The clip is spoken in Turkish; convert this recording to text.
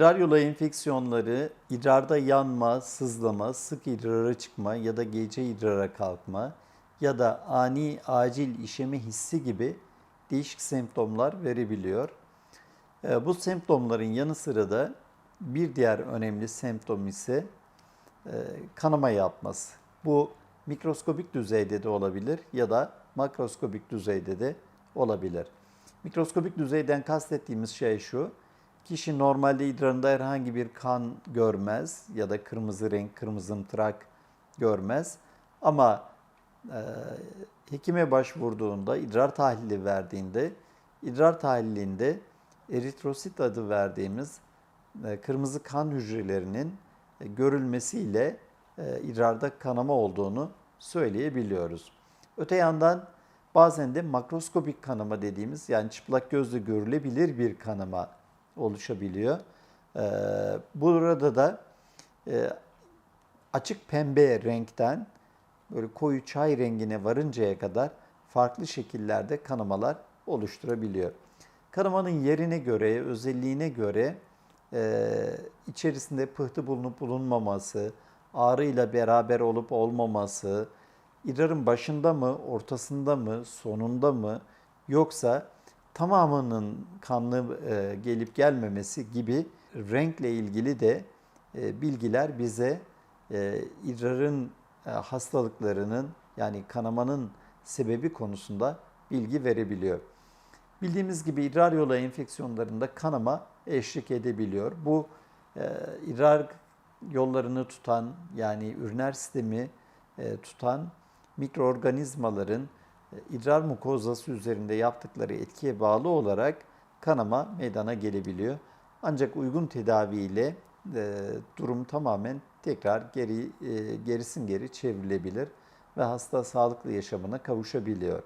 İdrar yolu enfeksiyonları, idrarda yanma, sızlama, sık idrara çıkma ya da gece idrara kalkma ya da ani acil işeme hissi gibi değişik semptomlar verebiliyor. E, Bu semptomların yanı sıra da bir diğer önemli semptom ise e, kanama yapması. Bu mikroskobik düzeyde de olabilir ya da makroskobik düzeyde de olabilir. Mikroskobik düzeyden kastettiğimiz şey şu. Kişi normalde idrarında herhangi bir kan görmez ya da kırmızı renk, kırmızımtırak görmez. Ama e, hekime başvurduğunda, idrar tahlili verdiğinde, idrar tahlilinde eritrosit adı verdiğimiz e, kırmızı kan hücrelerinin e, görülmesiyle e, idrarda kanama olduğunu söyleyebiliyoruz. Öte yandan bazen de makroskopik kanama dediğimiz yani çıplak gözle görülebilir bir kanama oluşabiliyor. E, Burada da e, açık pembe renkten böyle koyu çay rengine varıncaya kadar farklı şekillerde kanamalar oluşturabiliyor. Kanamanın yerine göre, özelliğine göre e, içerisinde pıhtı bulunup bulunmaması, ağrıyla beraber olup olmaması, idrarın başında mı, ortasında mı, sonunda mı yoksa tamamının kanlı e, gelip gelmemesi gibi renkle ilgili de e, bilgiler bize e, idrarın e, hastalıklarının yani kanamanın sebebi konusunda bilgi verebiliyor. Bildiğimiz gibi idrar yolu enfeksiyonlarında kanama eşlik edebiliyor. Bu e, idrar yollarını tutan yani üriner sistemi e, tutan mikroorganizmaların idrar mukozası üzerinde yaptıkları etkiye bağlı olarak kanama meydana gelebiliyor. Ancak uygun tedaviyle e, durum tamamen tekrar geri e, gerisin geri çevrilebilir ve hasta sağlıklı yaşamına kavuşabiliyor.